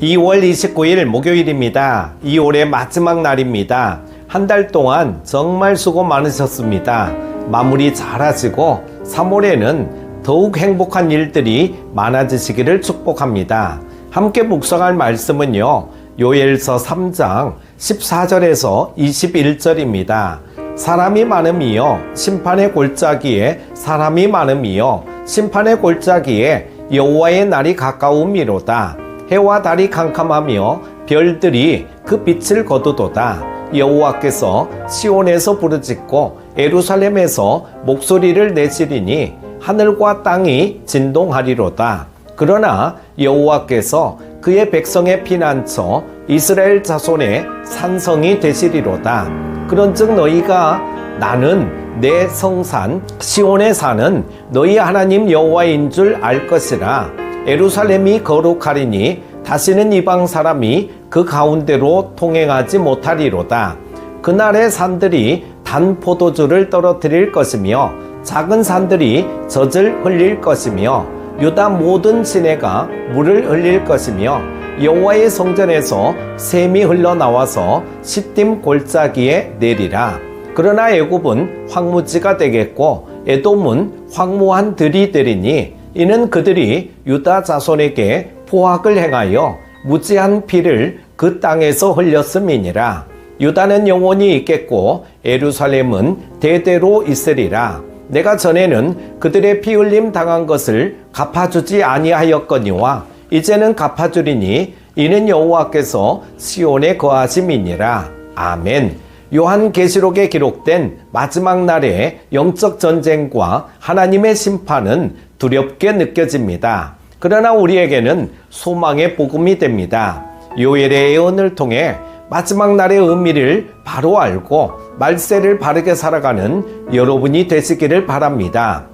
2월 29일 목요일입니다. 2월의 마지막 날입니다. 한 달 동안 정말 수고 많으셨습니다. 마무리 잘 하시고 3월에는 더욱 행복한 일들이 많아지시기를 축복합니다. 함께 묵상할 말씀은요. 요엘서 3장 14절에서 21절입니다. 사람이 많음이요 심판의 골짜기에 사람이 많음이요 심판의 골짜기에 여호와의 날이 가까움이로다. 해와 달이 캄캄하며 별들이 그 빛을 거두도다. 여호와께서 시온에서 부르짖고 에루살렘에서 목소리를 내시리니 하늘과 땅이 진동하리로다. 그러나 여호와께서 그의 백성의 피난처 이스라엘 자손의 산성이 되시리로다. 그런즉 너희가 나는 내 성산 시온에 사는 너희 하나님 여호와인 줄 알 것이라. 에루살렘이 거룩하리니 다시는 이방 사람이 그 가운데로 통행하지 못하리로다. 그날의 산들이 단 포도주를 떨어뜨릴 것이며 작은 산들이 젖을 흘릴 것이며 유다 모든 시내가 물을 흘릴 것이며 여호와의 성전에서 샘이 흘러나와서 시딤 골짜기에 내리라. 그러나 애굽은 황무지가 되겠고 에돔은 황무한 들이 되리니 이는 그들이 유다 자손에게 포악을 행하여 무지한 피를 그 땅에서 흘렸음이니라. 유다는 영원히 있겠고 에루살렘은 대대로 있으리라. 내가 전에는 그들의 피 흘림 당한 것을 갚아주지 아니하였거니와 이제는 갚아주리니 이는 여호와께서 시온에 거하심이니라. 아멘. 요한계시록에 기록된 마지막 날의 영적 전쟁과 하나님의 심판은 두렵게 느껴집니다. 그러나 우리에게는 소망의 복음이 됩니다. 요엘의 예언을 통해 마지막 날의 의미를 바로 알고 말세를 바르게 살아가는 여러분이 되시기를 바랍니다.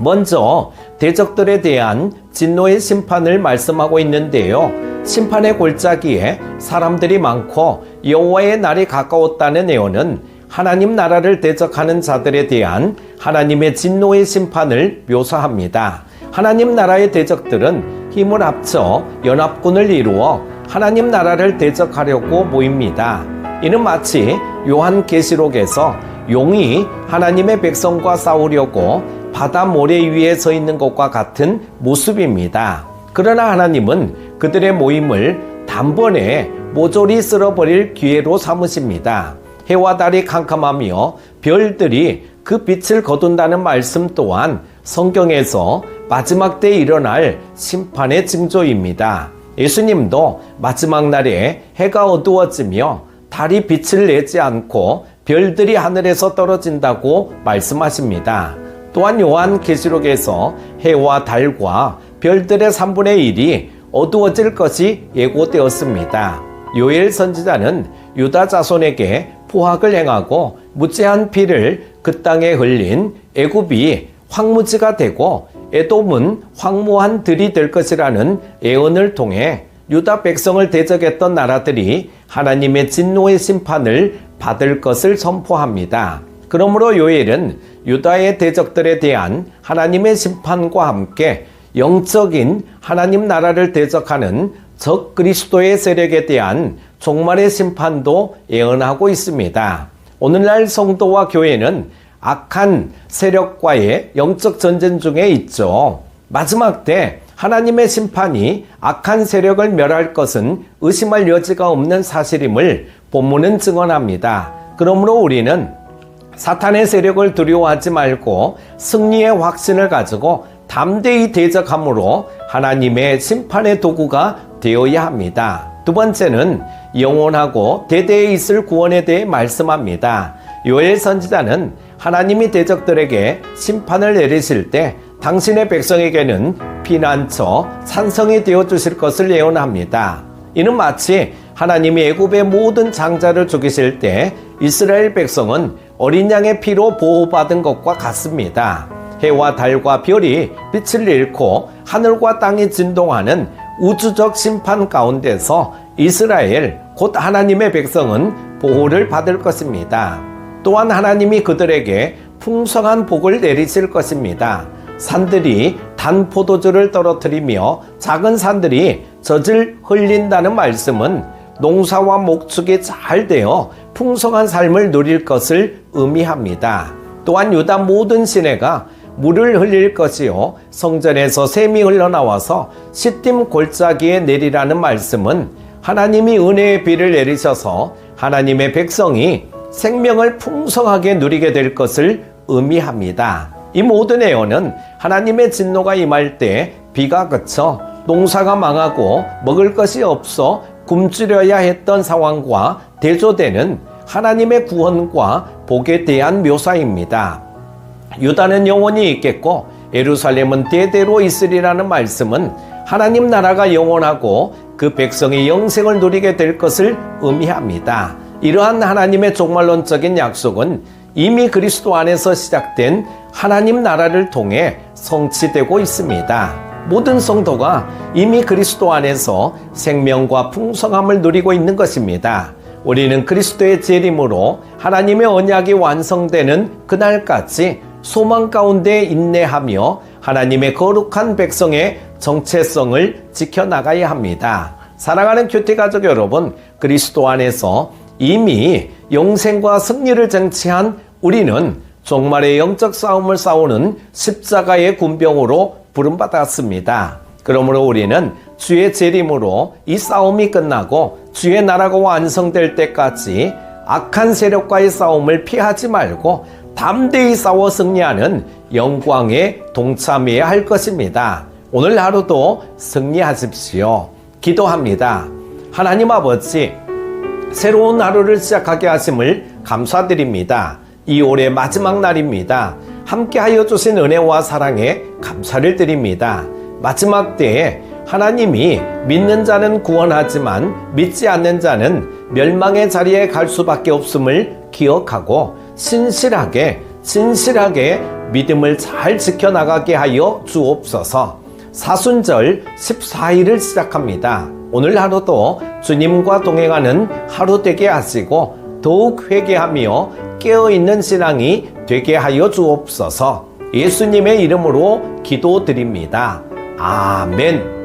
먼저 대적들에 대한 진노의 심판을 말씀하고 있는데요. 심판의 골짜기에 사람들이 많고 여호와의 날이 가까웠다는 예언은 하나님 나라를 대적하는 자들에 대한 하나님의 진노의 심판을 묘사합니다. 하나님 나라의 대적들은 힘을 합쳐 연합군을 이루어 하나님 나라를 대적하려고 모입니다. 이는 마치 요한계시록에서 용이 하나님의 백성과 싸우려고 바다 모래 위에 서 있는 것과 같은 모습입니다. 그러나 하나님은 그들의 모임을 단번에 모조리 쓸어버릴 기회로 삼으십니다. 해와 달이 캄캄하며 별들이 그 빛을 거둔다는 말씀 또한 성경에서 마지막 때 일어날 심판의 징조입니다. 예수님도 마지막 날에 해가 어두워지며 달이 빛을 내지 않고 별들이 하늘에서 떨어진다고 말씀하십니다. 또한 요한 계시록에서 해와 달과 별들의 3분의 1이 어두워질 것이 예고되었습니다. 요엘 선지자는 유다 자손에게 포악을 행하고 무죄한 피를 그 땅에 흘린 애굽이 황무지가 되고 에돔은 황무한 들이 될 것이라는 예언을 통해 유다 백성을 대적했던 나라들이 하나님의 진노의 심판을 받을 것을 선포합니다. 그러므로 요엘은 유다의 대적들에 대한 하나님의 심판과 함께 영적인 하나님 나라를 대적하는 적 그리스도의 세력에 대한 종말의 심판도 예언하고 있습니다. 오늘날 성도와 교회는 악한 세력과의 영적 전쟁 중에 있죠. 마지막 때 하나님의 심판이 악한 세력을 멸할 것은 의심할 여지가 없는 사실임을 본문은 증언합니다. 그러므로 우리는 사탄의 세력을 두려워하지 말고 승리의 확신을 가지고 담대히 대적함으로 하나님의 심판의 도구가 되어야 합니다. 두 번째는 영원하고 대대에 있을 구원에 대해 말씀합니다. 요엘 선지자는 하나님이 대적들에게 심판을 내리실 때 당신의 백성에게는 피난처, 산성이 되어 주실 것을 예언합니다. 이는 마치 하나님이 애굽의 모든 장자를 죽이실 때 이스라엘 백성은 어린 양의 피로 보호받은 것과 같습니다. 해와 달과 별이 빛을 잃고 하늘과 땅이 진동하는 우주적 심판 가운데서 이스라엘 곧 하나님의 백성은 보호를 받을 것입니다. 또한 하나님이 그들에게 풍성한 복을 내리실 것입니다. 산들이 단 포도주를 떨어뜨리며 작은 산들이 젖을 흘린다는 말씀은 농사와 목축이 잘 되어 풍성한 삶을 누릴 것을 의미합니다. 또한 유다 모든 시내가 물을 흘릴 것이요 성전에서 샘이 흘러나와서 시딤 골짜기에 내리라는 말씀은 하나님이 은혜의 비를 내리셔서 하나님의 백성이 생명을 풍성하게 누리게 될 것을 의미합니다. 이 모든 예언은 하나님의 진노가 임할 때 비가 그쳐 농사가 망하고 먹을 것이 없어 굶주려야 했던 상황과 대조되는 하나님의 구원과 복에 대한 묘사입니다. 유다는 영원히 있겠고 예루살렘은 대대로 있으리라는 말씀은 하나님 나라가 영원하고 그 백성이 영생을 누리게 될 것을 의미합니다. 이러한 하나님의 종말론적인 약속은 이미 그리스도 안에서 시작된 하나님 나라를 통해 성취되고 있습니다. 모든 성도가 이미 그리스도 안에서 생명과 풍성함을 누리고 있는 것입니다. 우리는 그리스도의 재림으로 하나님의 언약이 완성되는 그날까지 소망 가운데 인내하며 하나님의 거룩한 백성의 정체성을 지켜나가야 합니다. 사랑하는 큐티 가족 여러분, 그리스도 안에서 이미 영생과 승리를 쟁취한 우리는 종말의 영적 싸움을 싸우는 십자가의 군병으로 부름받았습니다. 그러므로 우리는 주의 재림으로 이 싸움이 끝나고 주의 나라가 완성될 때까지 악한 세력과의 싸움을 피하지 말고 담대히 싸워 승리하는 영광에 동참해야 할 것입니다. 오늘 하루도 승리하십시오. 기도합니다. 하나님 아버지, 새로운 하루를 시작하게 하심을 감사드립니다. 이 올해 마지막 날입니다. 함께하여 주신 은혜와 사랑에 감사를 드립니다. 마지막 때에 하나님이 믿는 자는 구원하지만 믿지 않는 자는 멸망의 자리에 갈 수밖에 없음을 기억하고 신실하게 진실하게 믿음을 잘 지켜나가게 하여 주옵소서. 사순절 14일을 시작합니다. 오늘 하루도 주님과 동행하는 하루 되게 하시고 더욱 회개하며 깨어있는 신앙이 되게 하여 주옵소서. 예수님의 이름으로 기도드립니다. 아멘.